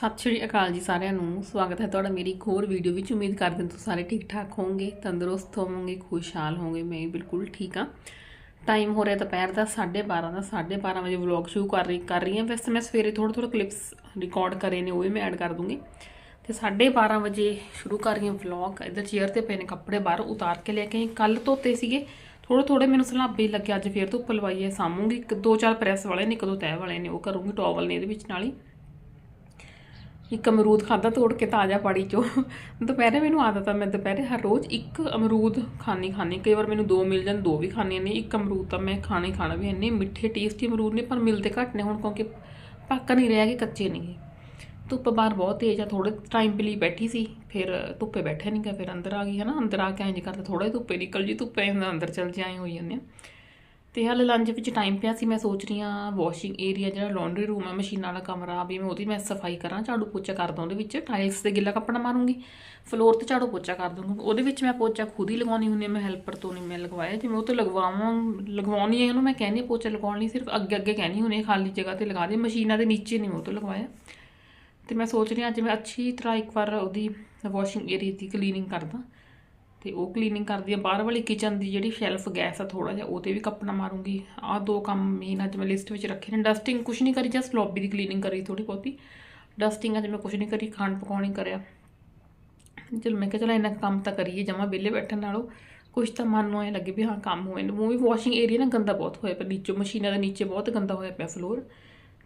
ਸਤਿ ਸ਼੍ਰੀ ਅਕਾਲ ਜੀ ਸਾਰਿਆਂ ਨੂੰ। ਸਵਾਗਤ ਹੈ ਤੁਹਾਡਾ ਮੇਰੀ ਇੱਕ ਹੋਰ ਵੀਡੀਓ ਵਿੱਚ। ਉਮੀਦ ਕਰਦੇ ਹਾਂ ਤੁਸੀਂ ਸਾਰੇ ਠੀਕ ਠਾਕ ਹੋਵੋਗੇ, ਤੰਦਰੁਸਤ ਹੋਵੋਗੇ, ਖੁਸ਼ਹਾਲ ਹੋਵੋਗੇ। ਮੈਂ ਬਿਲਕੁਲ ਠੀਕ ਹਾਂ। ਟਾਈਮ ਹੋ ਰਿਹਾ ਦੁਪਹਿਰ ਦਾ 12:30 ਦਾ 12:30 ਵਜੇ ਵਲੌਗ ਸ਼ੁਰੂ ਕਰ ਰਹੀ ਕਰ ਰਹੀ ਹਾਂ। ਵੈਸੇ ਮੈਂ ਸਵੇਰੇ ਥੋੜ੍ਹੇ ਥੋੜ੍ਹੇ ਕਲਿੱਪਸ ਰਿਕਾਰਡ ਕਰੇ ਨੇ, ਉਹ ਵੀ ਮੈਂ ਐਡ ਕਰ ਦੂੰਗੀ। ਤੇ 12:30 ਵਜੇ ਸ਼ੁਰੂ ਕਰ ਰਹੀ ਹਾਂ ਵਲੌਗ ਇੱਧਰ ਚੇਅਰ ਤੇ ਪਏ ਨੇ ਕੱਪੜੇ ਬਾਹਰ ਉਤਾਰ ਕੇ ਲੈ ਕੇ ਆਈ ਕੱਲ ਧੋਤੇ ਸੀਗੇ। ਥੋੜੇ ਥੋੜੇ ਮੈਨੂੰ ਸਲਾਬੇ ਲੱਗਿਆ ਅੱਜ ਫੇਰ ਧੁੱਪ ਲਵਾਈਏ ਹੈ ਇੱਕ ਦੋ ਚਾਰ ਪ੍ਰੈਸ ਵਾਲੇ ਨੇ, ਇੱਕ ਦੋ ਤੈਅ ਵਾਲੇ ਨੇ, ਉਹ ਕਰੂੰਗੀ ਟੋਵਲ ਨੇ ਇਹਦੇ ਵਿੱਚ ਨਾਲ ਹੀ। ਇੱਕ ਅਮਰੂਦ ਖਾਦਾ ਤੋੜ ਕੇ ਤਾਜ਼ਾ ਪਾੜੀ ਚੋਂ। ਦੁਪਹਿਰੇ ਮੈਨੂੰ ਆਦਤ ਆ, ਮੈਂ ਦੁਪਹਿਰੇ ਹਰ ਰੋਜ਼ ਇੱਕ ਅਮਰੂਦ ਖਾਣੀ ਖਾਣੀ ਕਈ ਵਾਰ ਮੈਨੂੰ ਦੋ ਮਿਲ ਜਾਣ, ਦੋ ਵੀ ਖਾਣੇ ਨੇ, ਇੱਕ ਅਮਰੂਦ ਤਾਂ ਮੈਂ ਖਾਣੇ ਖਾਣਾ ਵੀ ਇੰਨੇ ਮਿੱਠੇ ਟੇਸਟੀ ਅਮਰੂਦ ਨੇ, ਪਰ ਮਿਲਦੇ ਘੱਟ ਨੇ ਹੁਣ ਕਿਉਂਕਿ ਪੱਕ ਨਹੀਂ ਰਿਹਾ ਕਿ ਕੱਚੇ ਨੇਗੇ ਧੁੱਪ ਬਾਹਰ ਬਹੁਤ ਤੇਜ਼ ਆ ਥੋੜੇ ਟਾਈਮ ਲਈ ਬੈਠੀ ਸੀ, ਫਿਰ ਧੁੱਪੇ ਬੈਠਿਆ ਨਹੀਂ ਗਿਆ ਫਿਰ ਅੰਦਰ ਆ ਗਈ ਹੈ ਨਾ ਅੰਦਰ ਆ ਕੇ ਇੰਜ ਕਰਦਾ ਥੋੜਾ ਧੁੱਪੇ ਨਿਕਲ ਜੀ, ਧੁੱਪੇ ਹੁੰਦਾ ਅੰਦਰ ਚਲ ਜਾਏ ਹੋਈ ਜਾਂਦੇ ਆ। ਤੇ ਹਾਲੇ ਲੰਚ ਵਿੱਚ ਟਾਈਮ ਪਿਆ ਸੀ, ਮੈਂ ਸੋਚ ਰਹੀ ਹਾਂ ਵਾਸ਼ਿੰਗ ਏਰੀਆ ਜਿਹੜਾ ਲਾਂਡਰੀ ਰੂਮ ਹੈ ਮਸ਼ੀਨ ਵਾਲਾ ਕਮਰਾ, ਵੀ ਮੈਂ ਉਹਦੀ ਮੈਂ ਸਫ਼ਾਈ ਕਰਾਂ, ਝਾੜੂ ਪੋਚਾ ਕਰ ਦਾਂ ਉਹਦੇ ਵਿੱਚ ਟਾਈਲਸ ਤੇ ਗਿੱਲਾ ਕੱਪੜਾ ਮਾਰੂੰਗੀ ਫਲੋਰ ਤੇ ਝਾੜੂ ਪੋਚਾ ਕਰ ਦੂੰਗੀ ਉਹਦੇ ਵਿੱਚ ਮੈਂ ਪੋਚਾ ਖੁਦ ਹੀ ਲਗਾਉਣੀ ਹੁੰਦੀ ਮੈਂ ਹੈਲਪਰ ਤੋਂ ਨਹੀਂ ਮੈਂ ਲਗਵਾਇਆ, ਜਿਵੇਂ ਉਹ ਤੋਂ ਲਗਵਾਵਾਂ, ਲਗਵਾਉਣੀ ਹੈ ਉਹਨੂੰ ਮੈਂ ਕਹਿੰਦੀ ਹਾਂ ਪੋਚਾ ਲਗਾਉਣ ਲਈ ਸਿਰਫ ਅੱਗੇ ਅੱਗੇ ਕਹਿਣੀ ਹੁੰਦੀ ਖਾਲੀ ਜਗ੍ਹਾ ਤੇ ਲਗਾ ਦੇ, ਮਸ਼ੀਨਾਂ ਦੇ ਨੀਚੇ ਨਹੀਂ ਮੈਂ ਉਹ ਤੋਂ ਲਗਵਾਇਆ। ਤੇ ਮੈਂ ਸੋਚ ਰਹੀ ਹਾਂ ਅੱਜ ਮੈਂ ਅੱਛੀ ਤਰ੍ਹਾਂ ਇੱਕ ਵਾਰ ਉਹਦੀ ਵਾਸ਼ਿੰਗ ਏਰੀਆ ਦੀ ਕਲੀਨਿੰਗ ਕਰਦਾ। ਤੇ ਉਹ ਕਲੀਨਿੰਗ ਕਰਦੀ ਆ। ਬਾਹਰ ਵਾਲੀ ਕਿਚਨ ਦੀ ਜਿਹੜੀ ਸ਼ੈਲਫ ਗੈਸ ਆ ਥੋੜਾ ਜਿਹਾ ਉਹਤੇ ਵੀ ਕੱਪੜਾ ਮਾਰੂੰਗੀ। ਆਹ ਦੋ ਕੰਮ ਮੇਨ ਅੱਜ ਮੈਂ ਲਿਸਟ ਵਿੱਚ ਰੱਖੇ ਨੇ। ਡਸਟਿੰਗ ਕੁਝ ਨਹੀਂ ਕਰੀ ਜਸਟ ਲੌਬੀ ਦੀ ਕਲੀਨਿੰਗ ਕਰੀ ਥੋੜੀ ਬਹੁਤੀ। ਡਸਟਿੰਗ ਅੱਜ ਮੈਂ ਕੁਝ ਨਹੀਂ ਕਰੀ, ਖਾਣ ਪਕਾਉਣੀ ਕਰਿਆ। ਚਲ ਮੈਂ ਕਿਹਾ ਚਲ ਇੰਨਾ ਕੰਮ ਤਾਂ ਕਰੀਏ, ਜਮਾ ਵਿਹਲੇ ਬੈਠਣ ਨਾਲੋਂ। ਕੁਝ ਤਾਂ ਮਨ ਨੂੰ ਐ ਲੱਗੇ ਵੀ ਹਾਂ, ਕੰਮ ਹੋਏ ਨੇ। ਉਹ ਵੀ ਵਾਸ਼ਿੰਗ ਏਰੀਆ ਨਾ ਗੰਦਾ ਬਹੁਤ ਹੋਇਆ ਪਿਆ। ਨੀਚੇ ਮਸ਼ੀਨਾਂ ਦੇ ਨੀਚੇ ਬਹੁਤ ਗੰਦਾ ਹੋਇਆ ਪਿਆ ਫਲੋਰ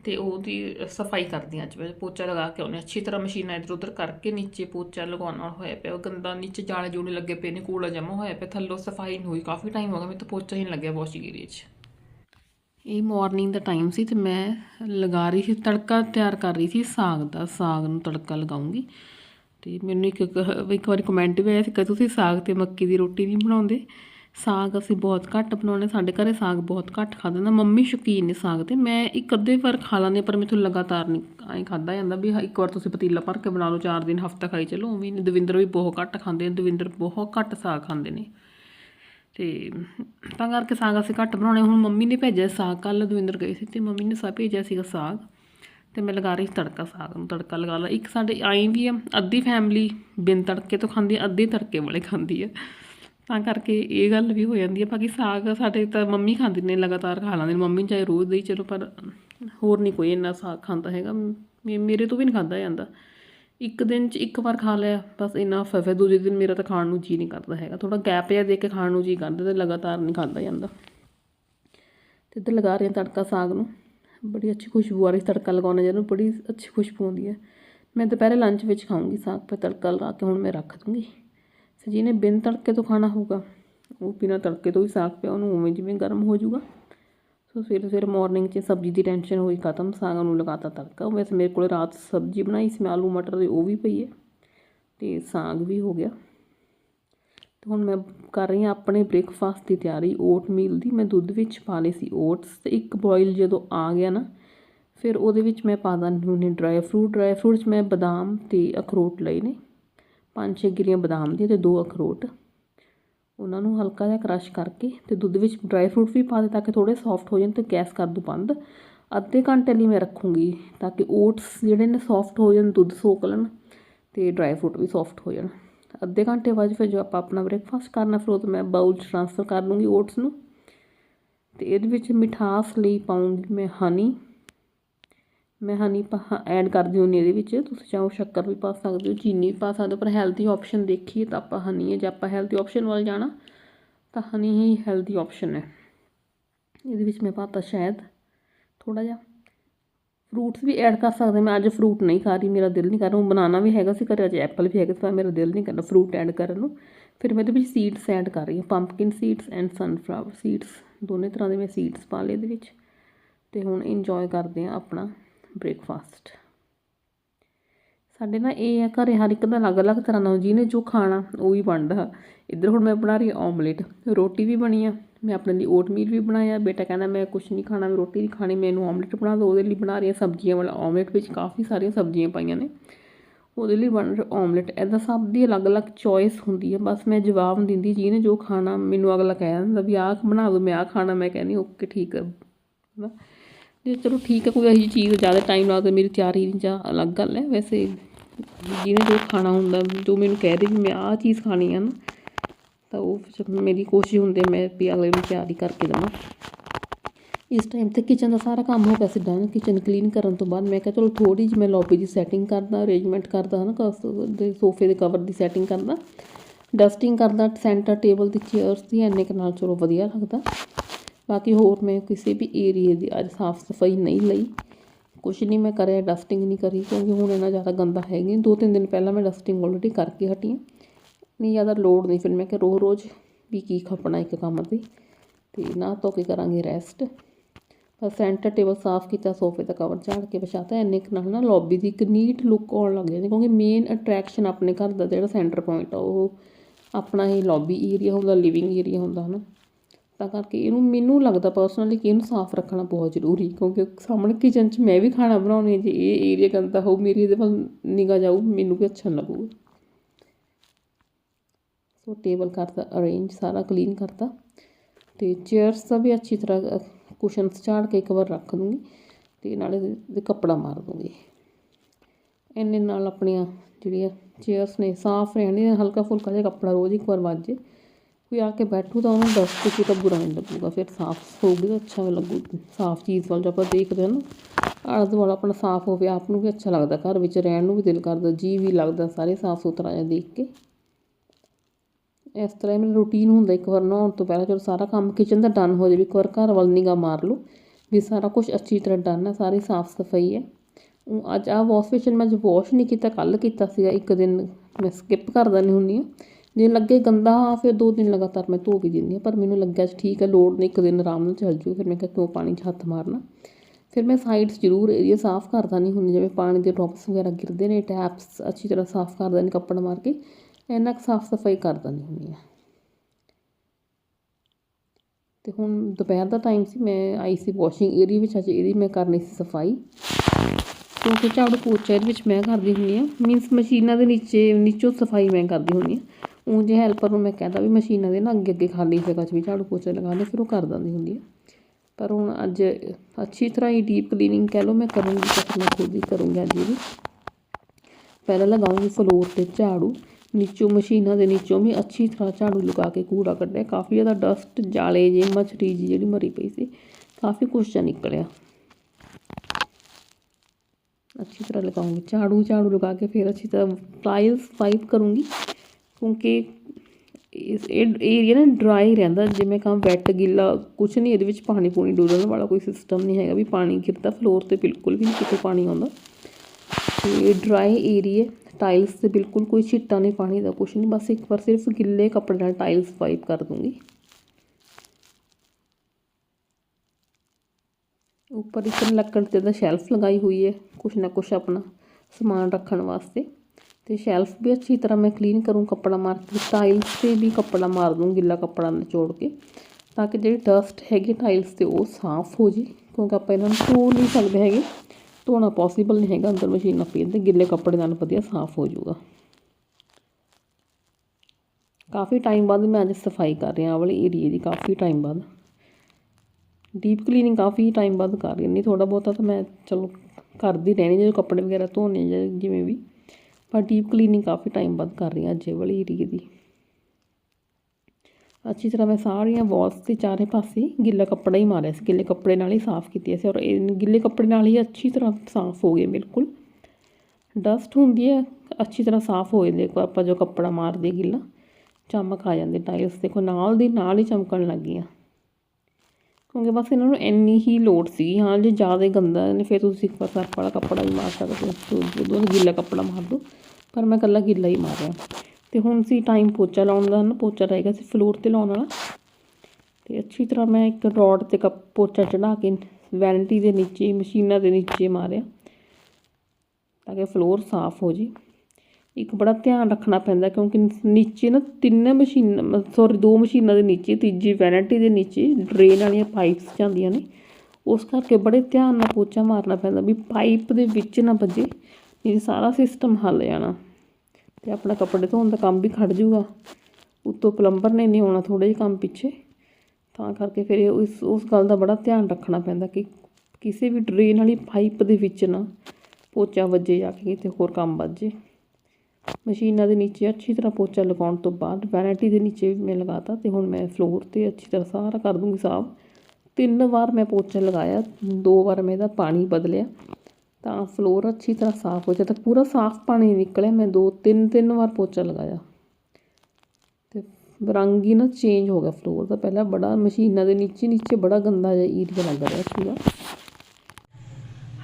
ਤੇ ਉਹਦੀ ਸਫ਼ਾਈ ਕਰਦੀ ਹਾਂ ਅੱਜ ਮੈਂ। ਪੋਚਾ ਲਗਾ ਕੇ ਉਹਨੇ ਅੱਛੀ ਤਰ੍ਹਾਂ ਮਸ਼ੀਨਾਂ ਇੱਧਰ ਉੱਧਰ ਕਰਕੇ ਨੀਚੇ ਪੋਚਾ ਲਗਾਉਣ ਲਗਾਉਣਾ ਹੋਇਆ ਪਿਆ। ਗੰਦਾ ਨੀਚੇ ਜਾਲੇ ਜੂਲੇ ਲੱਗੇ ਪਏ ਨੇ, ਕੂੜਾ ਜਮਾ ਹੋਇਆ ਪਿਆ। ਥੱਲੋਂ ਸਫ਼ਾਈ ਨਹੀਂ ਹੋਈ। ਕਾਫੀ ਟਾਈਮ ਹੋ ਗਿਆ। ਮੈਨੂੰ ਤਾਂ ਪੋਚਾ ਹੀ ਨਹੀਂ ਲੱਗਿਆ ਵਾਸ਼ਿੰਗ ਏਰੀਆ 'ਚ। ਇਹ ਮਾਰਨਿੰਗ ਦਾ ਟਾਈਮ ਸੀ ਤੇ ਮੈਂ ਲਗਾ ਰਹੀ ਸੀ। ਤੜਕਾ ਤਿਆਰ ਕਰ ਰਹੀ ਸੀ ਸਾਗ ਦਾ। ਸਾਗ ਨੂੰ ਤੜਕਾ ਲਗਾਉਂਗੀ। ਤੇ ਮੈਨੂੰ ਇੱਕ ਇੱਕ ਵਾਰੀ ਕਮੈਂਟ ਵੀ ਆਇਆ ਸੀ ਕਿ ਤੁਸੀਂ ਸਾਗ ਤੇ ਮੱਕੀ ਦੀ ਰੋਟੀ ਨਹੀਂ ਬਣਾਉਂਦੇ। ਸਾਗ ਅਸੀਂ ਬਹੁਤ ਘੱਟ ਬਣਾਉਂਦੇ ਸਾਡੇ ਘਰੇ ਸਾਗ ਬਹੁਤ ਘੱਟ ਖਾਂਦੇ ਨਾ ਮੰਮੀ ਸ਼ੌਕੀਨ ਨੇ ਸਾਗ ਤੇ ਮੈਂ ਇੱਕ ਅੱਧੇ ਵਾਰ ਖਾ ਲਾਂਦੇ ਪਰ ਮੈਨੂੰ ਲਗਾਤਾਰ ਨਹੀਂ, ਐਂ ਖਾਦਾ ਜਾਂਦਾ ਵੀ ਇੱਕ ਵਾਰ ਤੁਸੀਂ ਪਤੀਲਾ ਭਰ ਕੇ ਬਣਾ ਲਓ, ਚਾਰ ਦਿਨ ਹਫਤਾ ਖਾਈ ਚਲੋ, ਉਵੇਂ ਨਹੀਂ ਦਵਿੰਦਰ ਵੀ ਬਹੁਤ ਘੱਟ ਖਾਂਦੇ ਨੇ, ਦਵਿੰਦਰ ਬਹੁਤ ਘੱਟ ਸਾਗ ਖਾਂਦੇ ਨੇ। ਤੇ ਤਾਂ ਕਰਕੇ ਸਾਗ ਅਸੀਂ ਘੱਟ ਬਣਾਉਣੇ ਹੁਣ ਮੰਮੀ ਨੇ ਭੇਜਿਆ ਸਾਗ ਕੱਲ ਦਵਿੰਦਰ ਗਏ ਸੀ ਤੇ ਮੰਮੀ ਨੇ ਸਾ, ਭੇਜਿਆ ਸੀਗਾ ਸਾਗ ਤੇ ਮੈਂ ਲਗਾ ਰਹੀ ਸੀ ਤੜਕਾ ਸਾਗ ਨੂੰ, ਤੜਕਾ ਲਗਾ ਲਾ। ਇੱਕ ਸਾਡੇ ਆਈ ਵੀ ਆ, ਅੱਧੀ ਫੈਮਿਲੀ ਬਿਨ ਤੜਕੇ ਤੋਂ ਖਾਂਦੀ ਆ, ਅੱਧੀ ਤੜਕੇ ਵਾਲੇ ਖਾਂਦੀ ਆ। ਤਾਂ ਕਰਕੇ ਇਹ ਗੱਲ ਵੀ ਹੋ ਜਾਂਦੀ ਹੈ। ਬਾਕੀ ਸਾਗ ਸਾਡੇ ਤਾਂ ਮੰਮੀ ਖਾਂਦੇ ਨੇ, ਲਗਾਤਾਰ ਖਾ ਲੈਂਦੇ ਨੇ। ਮੰਮੀ ਚਾਹੇ ਰੋਜ਼ ਦੇ ਹੀ ਚਲੋ, ਪਰ ਹੋਰ ਨਹੀਂ ਕੋਈ ਇੰਨਾ ਸਾਗ ਖਾਂਦਾ ਹੈਗਾ। ਮੇਰੇ ਤੋਂ ਵੀ ਨਹੀਂ ਖਾਂਦਾ ਜਾਂਦਾ ਇੱਕ ਦਿਨ 'ਚ ਇੱਕ ਵਾਰ ਖਾ ਲਿਆ, ਬਸ ਇੰਨਾ ਫਫੇ। ਦੂਜੇ ਦਿਨ ਮੇਰਾ ਤਾਂ ਖਾਣ ਨੂੰ ਜੀ ਨਹੀਂ ਕਰਦਾ ਹੈਗਾ। ਥੋੜਾ ਗੈਪ ਜਿਹਾ ਦੇ ਕੇ ਖਾਣ ਨੂੰ ਜੀ ਕਰਦਾ ਤੇ ਲਗਾਤਾਰ ਨਹੀਂ ਖਾਂਦਾ ਜਾਂਦਾ ਤੇ ਇੱਧਰ ਲਗਾ ਰਹੇ ਹਾਂ ਤੜਕਾ ਸਾਗ ਨੂੰ। ਬੜੀ ਅੱਛੀ ਖੁਸ਼ਬੂ ਆ ਰਹੀ ਤੜਕਾ ਲਗਾਉਣਾ ਜਦੋਂ ਬੜੀ ਅੱਛੀ ਖੁਸ਼ਬੂ ਆਉਂਦੀ ਹੈ। ਮੈਂ ਦੁਪਹਿਰੇ ਲੰਚ ਵਿੱਚ ਖਾਊਂਗੀ ਸਾਗ ਪਰ ਤੜਕਾ ਲਗਾ ਕੇ ਹੁਣ ਮੈਂ ਰੱਖ ਦੂੰਗੀ। ਸੋ ਜਿਹਨੇ ਬਿਨ ਤੜਕੇ ਤੋਂ ਖਾਣਾ ਹੋਊਗਾ। ਉਹ ਬਿਨਾਂ ਤੜਕੇ ਤੋਂ ਵੀ ਸਾਗ ਪਿਆ, ਉਹਨੂੰ ਉਵੇਂ ਜਿਵੇਂ ਗਰਮ ਹੋ ਜਾਊਗਾ। ਸੋ ਸਵੇਰੇ ਸਵੇਰੇ ਮਾਰਨਿੰਗ 'ਚ ਸਬਜ਼ੀ ਦੀ ਟੈਨਸ਼ਨ ਹੋਈ ਖਤਮ, ਸਾਗ ਨੂੰ ਲਗਾਤਾ ਤੜਕਾ। ਵੈਸੇ ਮੇਰੇ ਕੋਲ ਰਾਤ ਸਬਜ਼ੀ ਬਣਾਈ ਸੀ, ਮੈਂ ਆਲੂ ਮਟਰ ਦੀ, ਉਹ ਵੀ ਪਈ ਹੈ। ਤੇ ਸਾਗ ਵੀ ਹੋ ਗਿਆ। ਤੇ ਹੁਣ ਮੈਂ ਕਰ ਰਹੀ ਹਾਂ ਆਪਣੇ ਬ੍ਰੇਕਫਾਸਟ ਦੀ ਤਿਆਰੀ ਓਟ ਮੀਲ ਦੀ। ਮੈਂ ਦੁੱਧ ਵਿੱਚ ਪਾ ਲਈ ਸੀ ਓਟਸ ਤੇ ਇੱਕ ਬੋਇਲ ਜਦੋਂ ਆ ਗਿਆ ਨਾ, ਫਿਰ ਉਹਦੇ ਵਿੱਚ ਮੈਂ ਪਾ ਦਾਂਗੀ ਹੁੰਦੀ ਡਰਾਈ ਫਰੂਟ ਡਰਾਈ 'ਚ ਮੈਂ ਬਦਾਮ ਤੇ ਅਖਰੋਟ ਲਏ ਨੇ। ਪੰਜ ਛੇ ਗਿਰੀਆਂ ਬਦਾਮ ਦੀਆਂ ਤੇ ਦੋ ਅਖਰੋਟ। ਉਹਨਾਂ ਨੂੰ ਹਲਕਾ ਜਿਹਾ ਕ੍ਰਸ਼ ਕਰਕੇ ਤੇ ਦੁੱਧ ਵਿੱਚ ਡਰਾਈ ਫਰੂਟ ਵੀ ਪਾ ਦੇ ਤਾਂ ਕਿ ਥੋੜੇ ਸੌਫਟ ਹੋ ਜਾਣ ਤੇ ਗੈਸ ਕਰ ਦੂ ਬੰਦ। ਅੱਧੇ ਘੰਟੇ ਲਈ ਮੈਂ ਰੱਖੂੰਗੀ ਤਾਂ ਕਿ ਓਟਸ ਜਿਹੜੇ ਨੇ ਸੌਫਟ ਹੋ ਜਾਣ, ਦੁੱਧ ਸੋਕ ਲੈਣ ਤੇ ਡਰਾਈ ਫਰੂਟ ਵੀ ਸੌਫਟ ਹੋ ਜਾਣ। ਅੱਧੇ ਘੰਟੇ ਬਾਅਦ ਫਿਰ ਜੋ ਆਪਾਂ ਆਪਣਾ ਬ੍ਰੇਕਫਾਸਟ ਕਰਨਾ, ਫਿਰ ਉਹ ਤੋਂ ਮੈਂ ਬਾਉਲ 'ਚ ਟ੍ਰਾਂਸਫਰ ਕਰ ਲੂੰਗੀ ਓਟਸ ਨੂੰ। ਤੇ ਇਹਦੇ ਵਿੱਚ ਮਿਠਾਸ ਲਈ ਪਾਉਂਗੀ ਮੈਂ ਹਨੀ ਮੈਂ ਹਨੀ ਐਡ ਕਰਦੀ ਹੁੰਦੀ ਇਹਦੇ ਵਿੱਚ। ਤੁਸੀਂ ਚਾਹੋ ਸ਼ੱਕਰ ਵੀ ਪਾ ਸਕਦੇ ਹੋ, ਚੀਨੀ ਵੀ ਪਾ ਸਕਦੇ ਹੋ, ਪਰ ਹੈਲਦੀ ਆਪਸ਼ਨ ਦੇਖੀਏ ਤਾਂ ਆਪਾਂ ਹਨੀ ਹੈ। ਜੇ ਆਪਾਂ ਹੈਲਦੀ ਆਪਸ਼ਨ ਵੱਲ ਜਾਣਾ, ਤਾਂ ਹਨੀ ਹੀ ਹੈਲਦੀ ਆਪਸ਼ਨ ਹੈ। ਇਹਦੇ ਵਿੱਚ ਮੈਂ ਪਾਤਾ ਸ਼ਾਇਦ ਥੋੜਾ ਜਿਹਾ ਫਰੂਟਸ ਵੀ ਐਡ ਕਰ ਸਕਦੇ ਮੈਂ ਅੱਜ ਫਰੂਟ ਨਹੀਂ ਖਾ ਰਹੀ, ਮੇਰਾ ਦਿਲ ਨਹੀਂ ਕਰ ਰਿਹਾ। ਉਹ ਬਨਾਨਾ ਵੀ ਹੈਗਾ ਸੀ ਘਰੇ, ਅੱਜ ਐਪਲ ਵੀ ਹੈਗਾ ਸੀ, ਪਰ ਮੇਰਾ ਦਿਲ ਨਹੀਂ ਕਰਦਾ ਫਰੂਟ ਐਡ ਕਰਨ ਨੂੰ। ਫਿਰ ਮੈਂ ਇਹਦੇ ਵਿੱਚ ਸੀਡਸ ਐਡ ਕਰ ਰਹੀ ਹਾਂ। Pumpkin seeds and sunflower seeds ਦੋਨੇ ਤਰ੍ਹਾਂ ਦੇ ਮੈਂ ਸੀਡਸ ਪਾ ਲਏ ਇਹਦੇ ਵਿੱਚ। ਤੇ ਹੁਣ ਇੰਜੋਏ ਕਰਦੇ ਆ ਆਪਣਾ ਬ੍ਰੇਕਫਾਸਟ ਸਾਡੇ ਨਾ ਇਹ ਆ, ਘਰੇ ਹਰ ਇੱਕ ਦਾ ਅਲੱਗ-ਅਲੱਗ ਤਰ੍ਹਾਂ ਦਾ, ਜਿਹਨੇ ਜੋ ਖਾਣਾ, ਉਹ ਹੀ ਬਣਦਾ। ਇੱਧਰ ਹੁਣ ਮੈਂ ਬਣਾ ਰਹੀ ਆਮਲੇਟ ਰੋਟੀ ਵੀ ਬਣੀ ਆ, ਮੈਂ ਆਪਣੇ ਲਈ ਓਟਮੀਲ ਵੀ ਬਣਾਇਆ। ਬੇਟਾ ਕਹਿੰਦਾ, ਮੈਂ ਕੁਝ ਨਹੀਂ ਖਾਣਾ, ਮੈਂ ਰੋਟੀ ਨਹੀਂ ਖਾਣੀ, ਮੈਨੂੰ ਆਮਲੇਟ ਬਣਾ ਦਿਓ ਉਹਦੇ ਲਈ ਬਣਾ ਰਹੀ ਹਾਂ ਸਬਜ਼ੀਆਂ ਵਾਲਾ ਆਮਲੇਟ ਵਿੱਚ ਕਾਫੀ ਸਾਰੀਆਂ ਸਬਜ਼ੀਆਂ ਪਾਈਆਂ ਨੇ। ਉਹਦੇ ਲਈ ਬਣ ਰਿਹਾ ਆਮਲੇਟ ਐਦਾਂ ਸਭ ਦੀ ਅਲੱਗ-ਅਲੱਗ ਚੋਇਸ ਹੁੰਦੀ ਹੈ ਬਸ ਮੈਂ ਜਵਾਬ ਦਿੰਦੀ, ਜਿਹਨੇ ਜੋ ਖਾਣਾ, ਮੈਨੂੰ ਅਗਲਾ ਕਹਿ ਦਿੰਦਾ ਵੀ ਆਹ ਬਣਾ ਦਿਓ ਮੈਂ ਆਹ ਖਾਣਾ, ਮੈਂ ਕਹਿੰਦੀ, ਓਕੇ, ਠੀਕ ਹੈ ਜੇ ਚਲੋ ਠੀਕ ਹੈ, ਕੋਈ ਇਹੋ ਜਿਹੀ ਚੀਜ਼ ਜ਼ਿਆਦਾ ਟਾਈਮ ਲੱਗਦਾ ਮੇਰੀ ਤਿਆਰੀ ਜਾਂ ਅਲੱਗ ਗੱਲ ਹੈ। ਵੈਸੇ ਜਿਹਨੇ ਜੋ ਖਾਣਾ ਹੁੰਦਾ, ਜੋ ਮੈਨੂੰ ਕਹਿ ਦੇ ਵੀ ਮੈਂ ਆਹ ਚੀਜ਼ ਖਾਣੀ ਆ ਨਾ, ਤਾਂ ਉਹ ਮੇਰੀ ਕੋਸ਼ਿਸ਼ ਹੁੰਦੀ ਮੈਂ ਵੀ ਅਗਲੇ ਨੂੰ ਤਿਆਰੀ ਕਰਕੇ ਦੇਵਾਂ। ਇਸ ਟਾਈਮ ਤੇ ਕਿਚਨ ਦਾ ਸਾਰਾ ਕੰਮ ਹੋ ਗਿਆ ਸੀ ਡਨ ਕਿਚਨ ਕਲੀਨ ਕਰਨ ਤੋਂ ਬਾਅਦ ਮੈਂ ਕਿਹਾ ਚਲੋ ਥੋੜੀ ਜਿਹੀ ਮੈਂ ਲੌਬੀ ਦੀ ਸੈਟਿੰਗ ਕਰਦਾ ਅਰੇਂਜਮੈਂਟ ਕਰਦਾ ਹਨਾ ਕਸ ਦੇ ਸੋਫੇ ਦੇ ਕਵਰ ਦੀ ਸੈਟਿੰਗ ਕਰਦਾ। ਡਸਟਿੰਗ ਕਰਦਾ ਸੈਂਟਰ ਟੇਬਲ ਦੀ ਚੇਅਰਸ ਦੀ ਐਨੇ ਕੁ ਨਾਲ ਚਲੋ ਵਧੀਆ ਲੱਗਦਾ। ਬਾਕੀ ਹੋਰ ਮੈਂ ਕਿਸੇ ਵੀ ਏਰੀਏ ਦੀ ਅੱਜ ਸਾਫ਼ ਸਫ਼ਾਈ ਨਹੀਂ ਲਈ। ਕੁਛ ਨਹੀਂ ਮੈਂ ਕਰਿਆ ਡਸਟਿੰਗ ਨਹੀਂ ਕਰੀ ਕਿਉਂਕਿ ਹੁਣ ਇੰਨਾ ਜ਼ਿਆਦਾ ਗੰਦਾ ਹੈ ਨਹੀਂ ਦੋ ਤਿੰਨ ਦਿਨ ਪਹਿਲਾਂ ਮੈਂ ਡਸਟਿੰਗ ਆਲਰੇਡੀ ਕਰਕੇ ਹਟੀ ਹਾਂ। ਨਹੀਂ, ਜ਼ਿਆਦਾ ਲੋਡ ਨਹੀਂ ਫਿਰ ਮੈਂ ਕਿ ਰੋਜ਼ ਰੋਜ਼ ਵੀ ਕੀ ਖਪਣਾ ਇੱਕ ਕੰਮ ਤੇ। ਤੇ ਨਾ ਧੋ ਕੇ ਕਰਾਂਗੇ ਰੈਸਟ ਬਸ ਸੈਂਟਰ ਟੇਬਲ ਸਾਫ਼ ਕੀਤਾ, ਸੋਫੇ ਦਾ ਕਵਰ ਝਾੜ ਕੇ ਵਿਛਾਤਾ। ਇੰਨੇ ਕੁ ਨਾਲ ਨਾ ਲੌਬੀ ਦੀ ਇੱਕ ਨੀਟ ਲੁੱਕ ਆਉਣ ਲੱਗ ਜਾਂਦੀ ਕਿਉਂਕਿ ਮੇਨ ਅਟਰੈਕਸ਼ਨ ਆਪਣੇ ਘਰ ਦਾ ਜਿਹੜਾ ਸੈਂਟਰ ਪੁਆਇੰਟ ਆ, ਉਹ ਆਪਣਾ ਹੀ ਲੌਬੀ ਏਰੀਆ ਹੁੰਦਾ ਲਿਵਿੰਗ ਏਰੀਆ ਹੁੰਦਾ, ਹਨਾ। ਤਾਂ ਕਰਕੇ ਇਹਨੂੰ ਮੈਨੂੰ ਲੱਗਦਾ ਪਰਸਨਲੀ ਕਿ ਇਹਨੂੰ ਸਾਫ਼ ਰੱਖਣਾ ਬਹੁਤ ਜ਼ਰੂਰੀ ਕਿਉਂਕਿ ਸਾਹਮਣੇ ਕਿਚਨ 'ਚ ਮੈਂ ਵੀ ਖਾਣਾ ਬਣਾਉਣੀ ਜੇ ਇਹ ਏਰੀਆ ਗੰਦਾ ਹੋਊ, ਮੇਰੀ ਇਹਦੇ ਵੱਲ ਨਿਗਾਹ ਜਾਊ, ਮੈਨੂੰ ਵੀ ਅੱਛਾ ਨਹੀਂ ਲੱਗੂਗਾ। ਸੋ ਟੇਬਲ ਕਰਤਾ ਅਰੇਂਜ ਸਾਰਾ ਕਲੀਨ ਕਰਤਾ। ਤੇ ਚੇਅਰਸ ਦਾ ਵੀ ਅੱਛੀ ਤਰ੍ਹਾਂ ਕੁਸ਼ਨਸ ਝਾੜ ਕੇ ਇੱਕ ਵਾਰ ਰੱਖ ਦੂੰਗੀ ਤੇ ਨਾਲੇ ਦੇ ਕੱਪੜਾ ਮਾਰ ਦੂੰਗੀ। ਇੰਨੇ ਨਾਲ ਆਪਣੀਆਂ ਜਿਹੜੀਆਂ ਚੇਅਰਸ ਨੇ, ਸਾਫ਼ ਰਹਿਣੀਆਂ ਹਲਕਾ ਫੁਲਕਾ ਜਿਹਾ ਕੱਪੜਾ ਰੋਜ਼ ਇੱਕ ਵਾਰ ਵੱਜੇ ਕੋਈ ਆ ਕੇ ਬੈਠੂ ਤਾਂ ਉਹਨੂੰ ਡਸਟ ਕੇ ਤਾਂ ਬੁਰਾ ਨਹੀਂ ਲੱਗੂਗਾ, ਫਿਰ ਸਾਫ਼ ਹੋਊਗੀ ਤਾਂ ਅੱਛਾ ਲੱਗੂ, ਸਾਫ਼ ਚੀਜ਼ ਵੱਲ ਜੋ ਆਪਾਂ ਦੇਖਦੇ ਹਾਂ ਨਾ, ਆਲਾ ਦੁਆਲਾ ਆਪਣਾ ਸਾਫ਼ ਹੋਵੇ, ਆਪ ਨੂੰ ਵੀ ਅੱਛਾ ਲੱਗਦਾ, ਘਰ ਵਿੱਚ ਰਹਿਣ ਨੂੰ ਵੀ ਦਿਲ ਕਰਦਾ, ਜੀ ਵੀ ਲੱਗਦਾ ਸਾਰੇ ਸਾਫ਼ ਸੁਥਰਾ ਜਿਹਾ ਦੇਖ ਕੇ। ਇਸ ਤਰ੍ਹਾਂ ਮੇਰਾ ਰੂਟੀਨ ਹੁੰਦਾ, ਇੱਕ ਵਾਰ ਨਹਾਉਣ ਤੋਂ ਪਹਿਲਾਂ ਜਦੋਂ ਸਾਰਾ ਕੰਮ ਕਿਚਨ ਦਾ ਡਨ ਹੋ ਜਾਵੇ, ਇੱਕ ਵਾਰ ਘਰ ਵੱਲ ਨਿਗਾਹ ਮਾਰ ਲਓ, ਵੀ ਸਾਰਾ ਕੁਝ ਅੱਛੀ ਤਰ੍ਹਾਂ ਡਨ ਹੈ, ਸਾਰੀ ਸਾਫ਼ ਸਫ਼ਾਈ ਹੈ। ਅੱਜ ਆ ਵਾਸ਼ ਬੇਸਿਨ ਮੈਂ ਅੱਜ ਵਾਸ਼ ਨਹੀਂ ਕੀਤਾ ਕੱਲ ਕੀਤਾ ਸੀਗਾ, ਇੱਕ ਦਿਨ ਮੈਂ ਸਕਿਪ ਕਰਦਾ ਨਹੀਂ ਹੁੰਦੀ ਹਾਂ। ਜੇ ਲੱਗੇ ਗੰਦਾ ਹਾਂ ਫਿਰ ਦੋ ਦਿਨ ਲਗਾਤਾਰ ਮੈਂ ਧੋ ਵੀ ਦਿੰਦੀ ਹਾਂ, ਪਰ ਮੈਨੂੰ ਲੱਗਿਆ ਠੀਕ ਹੈ, ਲੋੜ ਨਹੀਂ, ਇੱਕ ਦਿਨ ਆਰਾਮ ਨਾਲ ਚੱਲ ਜੂ ਫਿਰ ਮੈਂ ਕਿਹਾ ਕਿਉਂ ਪਾਣੀ 'ਚ ਹੱਥ ਮਾਰਨਾ? ਫਿਰ ਮੈਂ ਸਾਈਡਸ ਜ਼ਰੂਰ ਏਰੀਆ ਸਾਫ਼ ਕਰਦਾ ਨਹੀਂ ਹੁੰਦੀ, ਜਿਵੇਂ ਪਾਣੀ ਦੇ ਡ੍ਰੌਪਸ ਵਗੈਰਾ ਗਿਰਦੇ ਨੇ ਟੈਪਸ ਅੱਛੀ ਤਰ੍ਹਾਂ ਸਾਫ਼ ਕਰਦਾ ਨਹੀਂ ਕੱਪੜਾ ਮਾਰ ਕੇ, ਇੰਨਾ ਕੁ ਸਾਫ਼ ਸਫ਼ਾਈ ਕਰਦਾ ਨਹੀਂ ਹੁੰਦੀ ਆ ਤੇ ਹੁਣ ਦੁਪਹਿਰ ਦਾ ਟਾਈਮ ਸੀ, ਮੈਂ ਆਈ ਸੀ ਵਾਸ਼ਿੰਗ ਏਰੀਆ ਵਿੱਚ, ਅੱਜ ਇਹਦੀ ਮੈਂ ਕਰਨੀ ਸੀ ਸਫ਼ਾਈ। ਕਿਉਂਕਿ ਝਾੜੂ ਪੋਚਾ ਇਹਦੇ ਵਿੱਚ ਮੈਂ ਕਰਦੀ ਹੁੰਦੀ ਆ ਮੀਨਸ ਮਸ਼ੀਨਾਂ ਦੇ ਨੀਚੇ, ਨੀਚੋਂ ਸਫ਼ਾਈ ਮੈਂ ਕਰਦੀ ਹੁੰਦੀ ਆ ਉਹ ਜੇ ਹੈਲਪਰ ਨੂੰ ਮੈਂ ਕਹਿੰਦਾ ਵੀ ਮਸ਼ੀਨਾਂ ਦੇ ਨਾ ਅੱਗੇ ਅੱਗੇ ਖਾਲੀ ਜਗ੍ਹਾ 'ਚ ਵੀ ਝਾੜੂ ਪੋਚਾ ਲਗਾ ਦੇ ਫਿਰ ਉਹ ਕਰ ਦਿੰਦੀ ਹੁੰਦੀ ਹੈ ਪਰ ਹੁਣ ਅੱਜ ਅੱਛੀ ਤਰ੍ਹਾਂ ਹੀ ਡੀਪ ਕਲੀਨਿੰਗ ਕਹਿ ਲਓ ਮੈਂ ਕਰੂੰਗੀ ਤਾਂ ਮੈਂ ਖੁਦ ਹੀ ਕਰੂੰਗੀ ਅੱਜ ਵੀ। ਪਹਿਲਾਂ ਲਗਾਉਂਗੀ ਫਲੋਰ ਤੇ ਝਾੜੂ, ਨੀਚੋਂ ਮਸ਼ੀਨਾਂ ਦੇ ਨੀਚੋਂ ਵੀ ਅੱਛੀ ਤਰ੍ਹਾਂ ਝਾੜੂ ਲਗਾ ਕੇ ਕੂੜਾ ਕੱਢਿਆ। ਕਾਫੀ ਜ਼ਿਆਦਾ ਡਸਟ ਜਾਲੇ ਜੇ, ਮਛਰੀ ਜੀ ਜਿਹੜੀ ਮਰੀ ਪਈ ਸੀ, ਕਾਫੀ ਕੁਛ ਜਿਹਾ ਨਿਕਲਿਆ। ਅੱਛੀ ਤਰ੍ਹਾਂ ਲਗਾਉਂਗੀ। ਝਾੜੂ ਝਾੜੂ ਲਗਾ ਕੇ ਫਿਰ ਅੱਛੀ ਤਰ੍ਹਾਂ ਟਾਈਲਸ ਪਾਈਪ ਕਰੂੰਗੀ। ਕਿਉਂਕਿ ਇਸ ਇਹ ਏਰੀਆ ਨਾ ਡਰਾਈ ਰਹਿੰਦਾ, ਜਿਵੇਂ ਕਹਾਂ ਵੈਟ ਗਿੱਲਾ, ਕੁਛ ਨਹੀਂ ਇਹਦੇ ਵਿੱਚ ਪਾਣੀ ਪੂਣੀ ਡੋਲਣ ਵਾਲਾ ਕੋਈ ਸਿਸਟਮ ਨਹੀਂ ਹੈਗਾ ਵੀ ਪਾਣੀ ਗਿਰਦਾ ਫਲੋਰ ਤੇ ਬਿਲਕੁਲ ਵੀ ਨਹੀਂ ਕਿਤੇ ਪਾਣੀ ਆਉਂਦਾ। ਤੇ ਡਰਾਈ ਏਰੀਆ ਟਾਈਲਸ ਤੇ ਬਿਲਕੁਲ ਕੋਈ ਛਿੱਟਾ ਨਹੀਂ ਪਾਣੀ ਦਾ ਕੁਛ ਨਹੀਂ ਬਸ ਇੱਕ ਵਾਰ ਸਿਰਫ ਗਿੱਲੇ ਕੱਪੜੇ ਨਾਲ ਟਾਈਲਸ ਵਾਈਪ ਕਰ ਦੂੰਗੀ। ਉੱਪਰ ਇੱਕ ਲੱਕੜ ਤੇ ਦਾ ਸ਼ੈਲਫ ਲਗਾਈ ਹੋਈ ਹੈ, ਕੁਛ ਨਾ ਕੁਛ ਆਪਣਾ ਸਮਾਨ ਰੱਖਣ ਵਾਸਤੇ। ਤੇ ਸ਼ੈਲਫ ਵੀ ਅੱਛੀ ਤਰ੍ਹਾਂ ਮੈਂ ਕਲੀਨ ਕਰੂੰ ਕੱਪੜਾ ਮਾਰ ਕੇ ਟਾਈਲਸ ਤੇ ਵੀ ਕੱਪੜਾ ਮਾਰ ਦੂੰ ਗਿੱਲਾ ਕੱਪੜਾ ਨਿਚੋੜ ਕੇ, ਤਾਂ ਕਿ ਜਿਹੜੀ ਡਸਟ ਹੈਗੀ ਟਾਈਲਸ ਤੇ ਉਹ ਸਾਫ਼ ਹੋ ਜੇ ਕਿਉਂਕਿ ਆਪਾਂ ਇਹਨਾਂ ਨੂੰ ਧੋ ਨਹੀਂ ਸਕਦੇ ਹੈਗੇ, ਧੋਣਾ ਪੋਸੀਬਲ ਨਹੀਂ ਹੈਗਾ, ਅੰਦਰ ਮਸ਼ੀਨਾਂ ਪਈ, ਤੇ ਗਿੱਲੇ ਕੱਪੜੇ ਨਾਲ ਵਧੀਆ ਸਾਫ਼ ਹੋ ਜਾਊਗਾ। ਕਾਫੀ ਟਾਈਮ ਬਾਅਦ ਮੈਂ ਅੱਜ ਸਫ਼ਾਈ ਕਰ ਰਿਹਾ ਵਾਲੇ ਏਰੀਏ ਦੀ ਕਾਫੀ ਟਾਈਮ ਬਾਅਦ। ਡੀਪ ਕਲੀਨਿੰਗ ਕਾਫੀ ਟਾਈਮ ਬਾਅਦ ਕਰ ਰਹੀ ਨਹੀਂ ਥੋੜਾ ਬਹੁਤਾ ਤਾਂ ਮੈਂ ਚਲੋ ਕਰਦੀ ਰਹਿਣੀ ਜਦੋਂ ਕੱਪੜੇ ਵਗੈਰਾ ਧੋਣੇ ਜਾਂ ਜਿਵੇਂ ਵੀ। ਪਰ ਡੀਪ ਕਲੀਨਿੰਗ ਕਾਫੀ ਟਾਈਮ ਬਾਅਦ ਕਰ ਰਹੀ ਹਾਂ, ਅੱਜ ਵਾਲੀ ਏਰੀਏ ਦੀ। ਅੱਛੀ ਤਰ੍ਹਾਂ ਮੈਂ ਸਾਰੀਆਂ ਵਾਲਸ ਤੇ ਚਾਰੇ ਪਾਸੇ ਗਿੱਲਾ ਕੱਪੜਾ ਹੀ ਮਾਰਿਆ ਸੀ, ਗਿੱਲੇ ਕੱਪੜੇ ਨਾਲ ਹੀ ਸਾਫ਼ ਕੀਤੀ ਸੀ ਔਰ ਇਹ ਗਿੱਲੇ ਕੱਪੜੇ ਨਾਲ ਹੀ ਅੱਛੀ ਤਰ੍ਹਾਂ ਸਾਫ਼ ਹੋ ਗਏ ਬਿਲਕੁਲ। ਡਸਟ ਹੁੰਦੀ ਹੈ, ਅੱਛੀ ਤਰ੍ਹਾਂ ਸਾਫ਼ ਹੋ ਜਾਂਦੇ ਆਪਾਂ ਜੋ ਕੱਪੜਾ ਮਾਰਦੇ ਗਿੱਲਾ, ਚਮਕ ਆ ਜਾਂਦੇ ਟਾਈਲਸ ਦੇਖੋ, ਨਾਲ ਦੀ ਨਾਲ ਹੀ ਚਮਕਣ ਲੱਗ ਗਈਆਂ ਕਿਉਂਕਿ ਬਸ ਇਹਨਾਂ ਨੂੰ ਇੰਨੀ ਹੀ ਲੋੜ ਸੀ, ਹਾਂ, ਜੇ ਜ਼ਿਆਦਾ ਗੰਦਾ ਨੇ, ਫਿਰ ਤੁਸੀਂ ਇੱਕ ਵਾਰ ਸਰਫ ਵਾਲਾ ਕੱਪੜਾ ਵੀ ਮਾਰ ਸਕਦੇ ਹੋ ਉਦੋਂ ਗਿੱਲਾ ਕੱਪੜਾ ਮਾਰ ਦਿਓ ਪਰ ਮੈਂ ਇਕੱਲਾ ਗਿੱਲਾ ਹੀ ਮਾਰਿਆ ਤੇ ਹੁਣ ਸੀ ਟਾਈਮ ਪੋਚਾ ਲਾਉਣ ਦਾ ਨਾ ਪੋਚਾ ਰਹੇਗਾ ਸੀ, ਫਲੋਰ ਤੇ ਲਾਉਣ ਵਾਲਾ। ਤੇ ਅੱਛੀ ਤਰ੍ਹਾਂ ਮੈਂ ਇੱਕ ਰੋਡ ਤੇ ਕੱਪ, ਪੋਚਾ ਚੜਾ ਕੇ ਵੈਨਿਟੀ ਦੇ ਨੀਚੇ, ਮਸ਼ੀਨਾਂ ਦੇ ਨੀਚੇ ਮਾਰਿਆ, ਤਾਂ ਕਿ ਫਲੋਰ ਸਾਫ਼ ਹੋ ਜੇ। ਇੱਕ ਬੜਾ ਧਿਆਨ ਰੱਖਣਾ ਪੈਂਦਾ, ਕਿਉਂਕਿ ਨੀਚੇ ਨਾ ਤਿੰਨ ਮਸ਼ੀਨਾਂ ਸੌਰੀ ਦੋ ਮਸ਼ੀਨਾਂ ਦੇ ਨੀਚੇ, ਤੀਜੀ ਵੈਨਿਟੀ ਦੇ ਨੀਚੇ ਡਰੇਨ ਵਾਲੀਆਂ ਪਾਈਪਸ ਜਾਂਦੀਆਂ ਨੇ। ਉਸ ਕਰਕੇ ਬੜੇ ਧਿਆਨ ਨਾਲ ਪੋਚਾ ਮਾਰਨਾ ਪੈਂਦਾ ਵੀ ਪਾਈਪ ਦੇ ਵਿੱਚ ਨਾ ਵੱਜੇ, ਇਹ ਸਾਰਾ ਸਿਸਟਮ ਹੱਲ ਜਾਣਾ। ਤੇ ਆਪਣਾ ਕੱਪੜੇ ਧੋਣ ਦਾ ਕੰਮ ਵੀ ਖੜ ਜੂਗਾ ਉੱਤੋਂ ਪਲੰਬਰ ਨੇ ਨਹੀਂ ਆਉਣਾ ਥੋੜੇ ਜਿਹਾ ਕੰਮ ਪਿੱਛੇ। ਤਾਂ ਕਰਕੇ ਫਿਰ ਇਸ ਉਸ ਗੱਲ ਦਾ ਬੜਾ ਧਿਆਨ ਰੱਖਣਾ ਪੈਂਦਾ ਕਿ ਕਿਸੇ ਵੀ ਡਰੇਨ ਵਾਲੀ ਪਾਈਪ ਦੇ ਵਿੱਚ ਨਾ ਪੋਚਾ ਵੱਜੇ ਜਾ ਕੇ ਕਿਤੇ ਹੋਰ ਕੰਮ ਵੱਜੇ। ਮਸ਼ੀਨਾਂ ਦੇ ਨੀਚੇ ਅੱਛੀ ਤਰ੍ਹਾਂ ਪੋਚਾ ਲਗਾਉਣ ਤੋਂ ਬਾਅਦ ਵੈਨਿਟੀ ਦੇ ਨੀਚੇ ਵੀ ਮੈਂ ਲਗਾਤਾ ਅਤੇ ਹੁਣ ਮੈਂ ਫਲੋਰ ਤੇ ਅੱਛੀ ਤਰ੍ਹਾਂ ਸਾਰਾ ਕਰ ਦੂੰਗੀ ਸਾਫ਼। ਤਿੰਨ ਵਾਰ ਮੈਂ ਪੋਚਾ ਲਗਾਇਆ, ਦੋ ਵਾਰ ਮੈਂ ਇਹਦਾ ਪਾਣੀ ਬਦਲਿਆ। ਤਾਂ ਫਲੋਰ ਅੱਛੀ ਤਰ੍ਹਾਂ ਸਾਫ਼ ਹੋ ਜਾਂਦਾ ਪੂਰਾ ਸਾਫ਼ ਪਾਣੀ ਨਿਕਲਿਆ, ਮੈਂ ਦੋ, ਤਿੰਨ ਤਿੰਨ ਵਾਰ ਪੋਚਾ ਲਗਾਇਆ। ਤੇ ਰੰਗ ਹੀ ਨਾ ਚੇਂਜ ਹੋ ਗਿਆ ਫਲੋਰ ਦਾ। ਪਹਿਲਾਂ ਬੜਾ ਮਸ਼ੀਨਾਂ ਦੇ ਨੀਚੇ ਨੀਚੇ ਬੜਾ ਗੰਦਾ ਜਿਹਾ ਏਰੀਆ ਲੱਗ ਰਿਹਾ ਸੀਗਾ।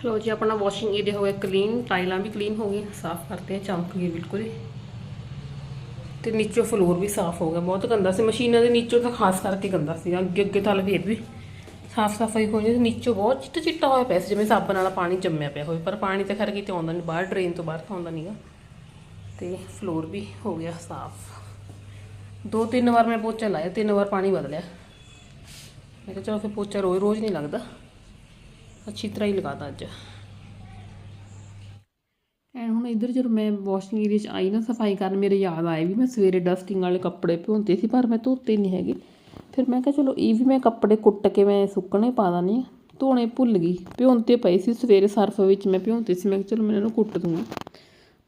ਲੋ ਜੀ, ਆਪਣਾ ਵਾਸ਼ਿੰਗ ਏਰੀਆ ਹੋ ਗਿਆ ਕਲੀਨ ਟਾਈਲਾਂ ਵੀ ਕਲੀਨ ਹੋ ਗਈਆਂ, ਸਾਫ਼ ਕਰਤੇ ਚਮਕ ਗਈ ਬਿਲਕੁਲ। ਹੀ ਤੇ ਨੀਚੋਂ ਫਲੋਰ ਵੀ ਸਾਫ਼ ਹੋ ਗਿਆ, ਬਹੁਤ ਗੰਦਾ ਸੀ, ਮਸ਼ੀਨਾਂ ਦੇ ਨੀਚੋਂ ਤਾਂ ਖਾਸ ਕਰਕੇ ਗੰਦਾ ਸੀ, ਅੱਗੇ ਅੱਗੇ ਤਾਂ ਫੇਰ ਵੀ ਸਾਫ਼ ਸਫ਼ਾਈ ਹੋ ਜਾਂਦੀ ਨੀਚੋਂ ਬਹੁਤ ਚਿੱਟਾ ਚਿੱਟਾ ਹੋਇਆ ਪਿਆ ਸੀ, ਜਿਵੇਂ ਸਾਬਣ ਵਾਲਾ ਪਾਣੀ ਜੰਮਿਆ ਪਿਆ ਹੋਵੇ, ਪਰ ਪਾਣੀ ਤਾਂ ਖੈਰ ਕਿਤੇ ਆਉਂਦਾ ਨਹੀਂ ਬਾਹਰ ਡਰੇਨ ਤੋਂ ਬਾਹਰ ਤਾਂ ਆਉਂਦਾ ਨਹੀਂਗਾ ਤੇ ਫਲੋਰ ਵੀ ਹੋ ਗਿਆ ਸਾਫ਼। ਦੋ ਤਿੰਨ ਵਾਰ ਮੈਂ ਪੋਚਾ ਲਾਇਆ, ਤਿੰਨ ਵਾਰ ਪਾਣੀ ਬਦਲਿਆ। ਮੈਂ ਕਿਹਾ ਚਲੋ ਫਿਰ ਪੋਚਾ ਰੋਜ਼ ਰੋਜ਼ ਨਹੀਂ ਲੱਗਦਾ। ਅੱਛੀ ਤਰ੍ਹਾਂ ਹੀ ਲਗਾਤਾ ਅੱਜ। ਐਂਡ ਹੁਣ ਇੱਧਰ ਜਦੋਂ ਮੈਂ ਵਾਸ਼ਿੰਗ ਏਰੀਆ 'ਚ ਆਈ ਨਾ, ਸਫ਼ਾਈ ਕਰਨ ਮੇਰੇ ਯਾਦ ਆਏ ਵੀ ਮੈਂ ਸਵੇਰੇ ਡਸਟਿੰਗ ਵਾਲੇ ਕੱਪੜੇ ਭਿਉਂਤੇ ਸੀ, ਪਰ ਮੈਂ ਧੋਤੇ ਨਹੀਂ ਹੈਗੇ। ਫਿਰ ਮੈਂ ਕਿਹਾ ਚਲੋ ਇਹ ਵੀ ਮੈਂ ਕੱਪੜੇ ਕੁੱਟ ਕੇ ਮੈਂ ਸੁੱਕਣੇ ਪਾ ਦਾਨੀ ਆ ਧੋਣੇ ਭੁੱਲ ਗਈ। ਭਿਉਂਤੇ ਪਏ ਸੀ ਸਵੇਰੇ ਸਰਫ ਵਿੱਚ ਮੈਂ ਭਿਉਂਤੇ ਸੀ, ਮੈਂ ਕਿਹਾ ਚਲੋ ਮੈਂ ਇਹਨਾਂ ਨੂੰ ਕੁੱਟ ਦੂੰਗੀ।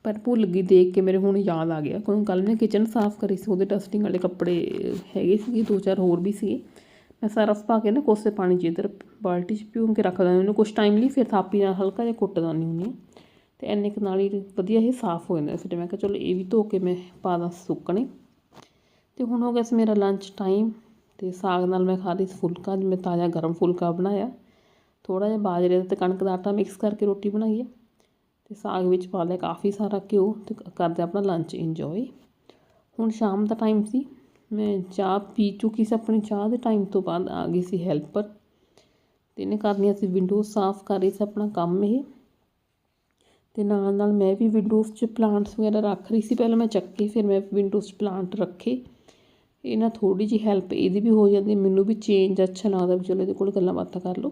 ਪਰ ਭੁੱਲ ਗਈ ਦੇਖ ਕੇ ਮੇਰੇ ਹੁਣ ਯਾਦ ਆ ਗਿਆ। ਕਿਉਂਕਿ ਕੱਲ ਮੈਂ ਕਿਚਨ ਸਾਫ਼ ਕਰੀ ਸੀ, ਉਹਦੇ ਡਸਟਿੰਗ ਵਾਲੇ ਕੱਪੜੇ ਹੈਗੇ ਸੀਗੇ, ਦੋ ਚਾਰ ਹੋਰ ਵੀ ਸੀਗੇ। ਮੈਂ ਸਰਫ ਪਾ ਕੇ ਨਾ ਕੋਸੇ ਪਾਣੀ 'ਚ ਇੱਧਰ ਬਾਲਟੀ 'ਚ ਭਿਉਂ ਕੇ ਰੱਖ ਦਾਂ ਉਹਨੂੰ ਕੁਛ ਟਾਈਮ ਲਈ ਫਿਰ ਥਾਪੀ ਨਾਲ ਹਲਕਾ ਜਿਹਾ ਕੁੱਟ ਦਾਨੀ ਹੁੰਦੀ ਹਾਂ। ਤੇ ਇੰਨੇ ਕੁ ਨਾਲ ਹੀ ਵਧੀਆ ਇਹ ਸਾਫ਼ ਹੋ ਜਾਂਦਾ। ਫਿਰ ਮੈਂ ਕਿਹਾ ਚਲੋ ਇਹ ਵੀ ਧੋ ਕੇ ਮੈਂ ਪਾ ਦਾਂ ਸੁੱਕਣੇ। ਤੇ ਹੁਣ ਹੋ ਗਿਆ ਸੀ ਮੇਰਾ ਲੰਚ ਟਾਈਮ ਤੇ ਸਾਗ ਨਾਲ ਮੈਂ ਖਾ ਲਈ ਸੀ ਫੁਲਕਾ। ਜਿਵੇਂ ਤਾਜ਼ਾ ਗਰਮ ਫੁਲਕਾ ਬਣਾਇਆ। ਥੋੜਾ ਜਿਹਾ ਬਾਜਰੇ ਦਾ ਤੇ ਕਣਕ ਦਾ ਆਟਾ ਮਿਕਸ ਕਰਕੇ ਰੋਟੀ ਬਣਾਈ ਹੈ ਤੇ ਸਾਗ ਵਿੱਚ ਪਾ ਲਿਆ ਕਾਫੀ ਸਾਰਾ ਘਿਓ ਤੇ ਕਰਦੇ ਆਪਣਾ ਲੰਚ ਇੰਜੋਏ ਹੁਣ ਸ਼ਾਮ ਦਾ ਟਾਈਮ ਸੀ। ਮੈਂ ਚਾਹ ਪੀ ਚੁੱਕੀ ਸੀ, ਆਪਣੀ ਚਾਹ ਦੇ ਟਾਈਮ ਤੋਂ ਬਾਅਦ ਆ ਗਈ ਸੀ ਹੈਲਪਰ ਤੇ ਇਹਨੇ ਕਰਨੀਆਂ ਸੀ ਵਿੰਡੋਜ਼ ਸਾਫ਼ ਕਰ ਰਹੀ ਸੀ ਆਪਣਾ ਕੰਮ ਇਹ। ਤੇ ਨਾਲ ਨਾਲ ਮੈਂ ਵੀ ਵਿੰਡੋਜ਼ 'ਚ ਪਲਾਂਟਸ ਵਗੈਰਾ ਰੱਖ ਰਹੀ ਸੀ। ਪਹਿਲਾਂ ਮੈਂ ਚੱਕੇ, ਫਿਰ ਮੈਂ ਵਿੰਡੋਜ਼ 'ਚ ਪਲਾਂਟ ਰੱਖੇ। ਇਹ ਨਾ ਥੋੜੀ ਜਿਹੀ ਹੈਲਪ ਇਹਦੀ ਵੀ ਹੋ ਜਾਂਦੀ, ਮੈਨੂੰ ਵੀ ਚੇਂਜ ਅੱਛਾ ਲੱਗਦਾ ਵੀ ਚਲੋ ਇਹਦੇ ਕੋਲ ਗੱਲਾਂ ਬਾਤਾਂ ਕਰ ਲਓ।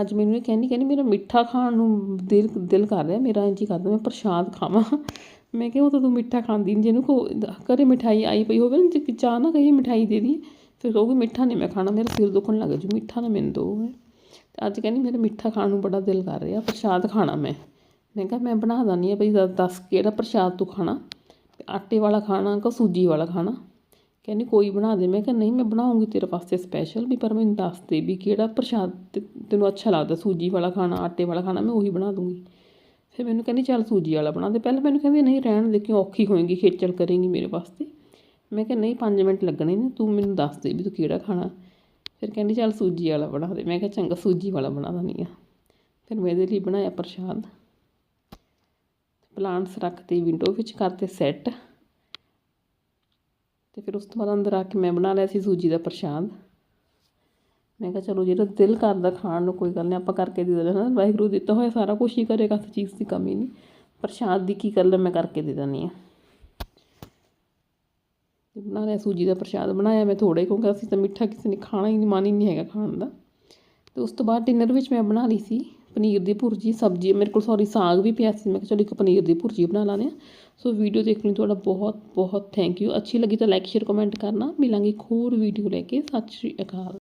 ਅੱਜ ਮੈਨੂੰ ਇਹ ਕਹਿੰਦੀ ਕਹਿੰਦੀ ਮੇਰਾ ਮਿੱਠਾ ਖਾਣ ਨੂੰ ਦਿਲ ਦਿਲ ਕਰ ਰਿਹਾ, ਮੇਰਾ ਇੰਝ ਹੀ ਕਰਦਾ, ਮੈਂ ਪ੍ਰਸ਼ਾਦ ਖਾਵਾਂ। ਮੈਂ ਕਿਹਾ ਉਹ ਤਾਂ ਤੂੰ ਮਿੱਠਾ ਖਾਂਦੀ ਨਹੀਂ ਜਿਹਨੂੰ ਕੋ ਘਰੇ ਮਿਠਾਈ ਆਈ ਪਈ ਹੋਵੇ ਨਾ, ਜੇ ਚਾਹ ਨਾ ਕਹੀ ਮਿਠਾਈ ਦੇ ਦੀ ਫਿਰ ਕਹੂਗੀ ਮਿੱਠਾ ਨਹੀਂ ਮੈਂ ਖਾਣਾ, ਮੇਰਾ ਸਿਰ ਦੁਖਣ ਲੱਗ ਜੂ, ਮਿੱਠਾ ਨਾ ਮੈਨੂੰ ਦੋ। ਤੇ ਅੱਜ ਕਹਿੰਦੀ ਮੇਰਾ ਮਿੱਠਾ ਖਾਣ ਨੂੰ ਬੜਾ ਦਿਲ ਕਰ ਰਿਹਾ, ਪ੍ਰਸ਼ਾਦ ਖਾਣਾ ਮੈਂ। ਮੈਂ ਕਿਹਾ ਮੈਂ ਬਣਾ ਦਾਨੀ ਆ ਬਈ ਦੱਸ ਕਿਹੜਾ ਪ੍ਰਸ਼ਾਦ ਤੂੰ ਖਾਣਾ? ਆਟੇ ਵਾਲਾ ਖਾਣਾ ਕਿ ਸੂਜੀ ਵਾਲਾ ਖਾਣਾ? ਕਹਿੰਦੀ ਕੋਈ ਬਣਾ ਦੇ। ਮੈਂ ਕਿਹਾ ਨਹੀਂ, ਮੈਂ ਬਣਾਉਂਗੀ ਤੇਰੇ ਵਾਸਤੇ ਸਪੈਸ਼ਲ ਵੀ, ਪਰ ਮੈਨੂੰ ਦੱਸ ਦੇ ਵੀ ਕਿਹੜਾ ਪ੍ਰਸ਼ਾਦ ਤੈਨੂੰ ਅੱਛਾ ਲੱਗਦਾ, ਸੂਜੀ ਵਾਲਾ ਖਾਣਾ, ਆਟੇ ਵਾਲਾ ਖਾਣਾ, ਮੈਂ ਉਹੀ ਬਣਾ ਦੂੰਗੀ। ਫਿਰ ਮੈਨੂੰ ਕਹਿੰਦੀ, ਚੱਲ ਸੂਜੀ ਵਾਲਾ ਬਣਾ ਦੇ। ਪਹਿਲਾਂ ਮੈਨੂੰ ਕਹਿੰਦੀ, ਨਹੀਂ, ਰਹਿਣ ਦੇ, ਕਿਉਂ ਔਖੀ ਹੋਏਗੀ, ਖੇਚਲ ਕਰੇਗੀ ਮੇਰੇ ਵਾਸਤੇ। ਮੈਂ ਕਿਹਾ, ਨਹੀਂ 5 ਮਿੰਟ ਲੱਗਣੇ ਨੇ, ਤੂੰ ਮੈਨੂੰ ਦੱਸ ਦੇ ਵੀ ਤੂੰ ਕਿਹੜਾ ਖਾਣਾ। ਫਿਰ ਕਹਿੰਦੀ, ਚੱਲ ਸੂਜੀ ਵਾਲਾ ਬਣਾ ਦੇ। ਮੈਂ ਕਿਹਾ, ਚੰਗਾ, ਸੂਜੀ ਵਾਲਾ ਬਣਾ ਦਨੀ ਆ ਫਿਰ ਮੈਂ ਇਹਦੇ ਲਈ ਬਣਾਇਆ ਪ੍ਰਸ਼ਾਦ। ਪਲਾਂਟਸ ਰੱਖਤੇ ਵਿੰਡੋ ਵਿੱਚ ਕਰਤੇ ਸੈੱਟ। ਤੇ ਫਿਰ ਉਸ ਤੋਂ ਬਾਅਦ ਅੰਦਰ ਆ ਕੇ ਮੈਂ ਬਣਾ ਲਿਆ ਸੀ ਸੂਜੀ ਦਾ ਪ੍ਰਸ਼ਾਦ। ਮੈਂ ਕਿਹਾ ਚਲੋ ਜਿਹੜਾ ਦਿਲ ਕਰਦਾ ਖਾਣ ਨੂੰ ਕੋਈ ਗੱਲ ਨਹੀਂ, ਆਪਾਂ ਕਰਕੇ ਦੇ ਦਿੰਦੇ ਦੇਣਾ ਵਾਹਿਗੁਰੂ ਦਿੱਤਾ ਹੋਇਆ ਸਾਰਾ ਕੁਝ ਹੀ ਕਰੇਗਾ ਕਿਸੇ ਚੀਜ਼ ਦੀ ਕਮੀ ਨਹੀਂ। ਪ੍ਰਸ਼ਾਦ ਦੀ ਕੀ ਗੱਲ ਮੈਂ ਕਰਕੇ ਦੇ ਦਿੰਦੀ ਹਾਂ। ਤੇ ਬਣਾ ਲਿਆ ਸੂਜੀ ਦਾ ਪ੍ਰਸ਼ਾਦ ਬਣਾਇਆ ਮੈਂ ਥੋੜੇ ਕਿਉਂਕਿ ਅਸੀਂ ਤਾਂ ਮਿੱਠਾ ਕਿਸੇ ਨੇ ਖਾਣਾ ਹੀ ਮਨ ਹੀ ਨਹੀਂ ਹੈਗਾ ਖਾਣ ਦਾ। ਤੇ ਉਸ ਤੋਂ ਬਾਅਦ ਡਿਨਰ ਵਿੱਚ ਮੈਂ ਬਣਾ ਲਈ ਸੀ ਪਨੀਰ ਦੀ ਭੁਰਜੀ, ਸਬਜ਼ੀ, ਮੇਰੇ ਕੋਲ ਸੌਰੀ ਸਾਗ ਵੀ ਪਿਆ ਸੀ, ਮੈਂ ਕਿਹਾ ਚਲੋ ਇੱਕ ਪਨੀਰ ਦੀ ਭੁਰਜੀ ਬਣਾ ਲਾਂਦੇ ਆ ਸੋ ਵੀਡੀਓ ਦੇਖਣ ਲਈ, ਤੁਹਾਡਾ ਬਹੁਤ ਬਹੁਤ ਥੈਂਕ ਯੂ ਅੱਛੀ ਲੱਗੀ ਤਾਂ ਲਾਈਕ ਸ਼ੇਅਰ ਕਮੈਂਟ ਕਰਨਾ। ਮਿਲਾਂਗੇ ਇੱਕ ਹੋਰ ਵੀਡੀਓ ਲੈ ਕੇ। ਸਤਿ ਸ਼੍ਰੀ ਅਕਾਲ।